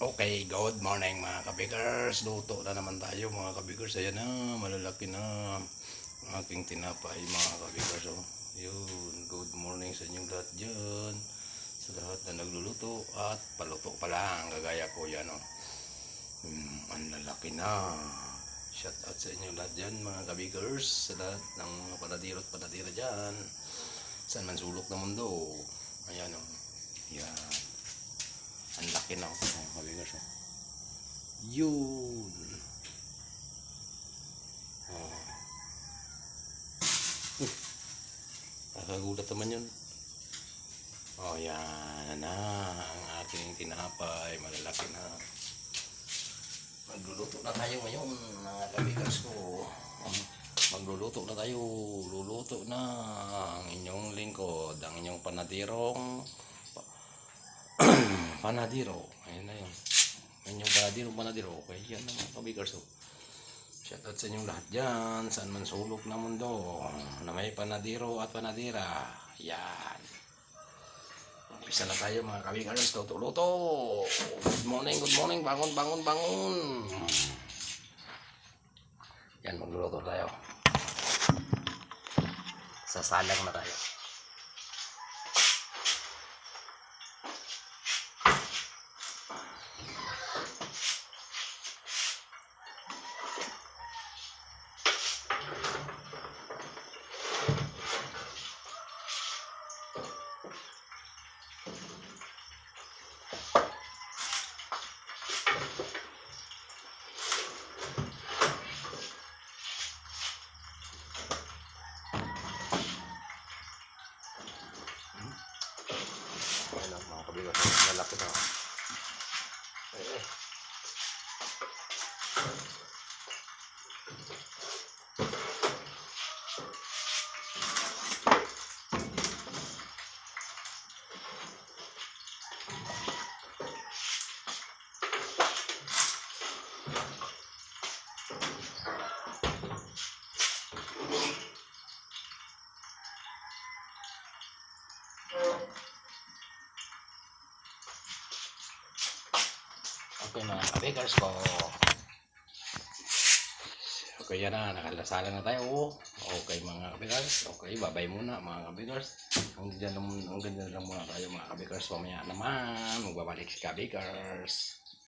Okay, good morning mga kabigers. Luto na naman tayo mga kabigers. Ayan na, malalaki na aking tinapay mga kabigers. Oh. Yun, good morning sa inyong lahat dyan. Sa lahat na nagluluto at paluto pa lang. Gagaya ko yan. Oh. Hmm, ang lalaki na. Shout out sa inyong lahat dyan mga kabigers. Sa lahat ng mga panadiro at panadira dyan. Saan man sulok ng mundo. Ayan oh. Yan. Ang laki na. Oh, kabigers. Oh. Yun. Oh. Uh, Nakagulat naman yun. Oh, yan na. Ang aking tinapay. Malalaki na. Magluluto na tayo ngayon, mga kabigers ko. Magluluto na tayo. Luluto na ang inyong lingkod. Ang inyong panadirong panadiro. Ayun na yun. Ayun yung panadiro, panadiro. Okay, yan na mga kabigers. Oh. Shoutout sa inyong lahat dyan. Saan man sulok na mundo. Na may panadiro at panadira. Yan. Umpisa na tayo mga kabigers. Luto-luto. Good morning, good morning. Bangon, bangon, bangon. Yan, magluluto tayo. Sasalang na tayo. Ayan ang mga kabigers. Lalaki na. Eh, Okay mga kabigers ko. Okay yan na, nakalasalan na tayo. Okay mga kabigers. Okay, babay muna mga kabigers. Hanggang dyan, lang- hanggang dyan lang muna tayo mga kabigers. Mamaya naman, magbabalik si kabigers.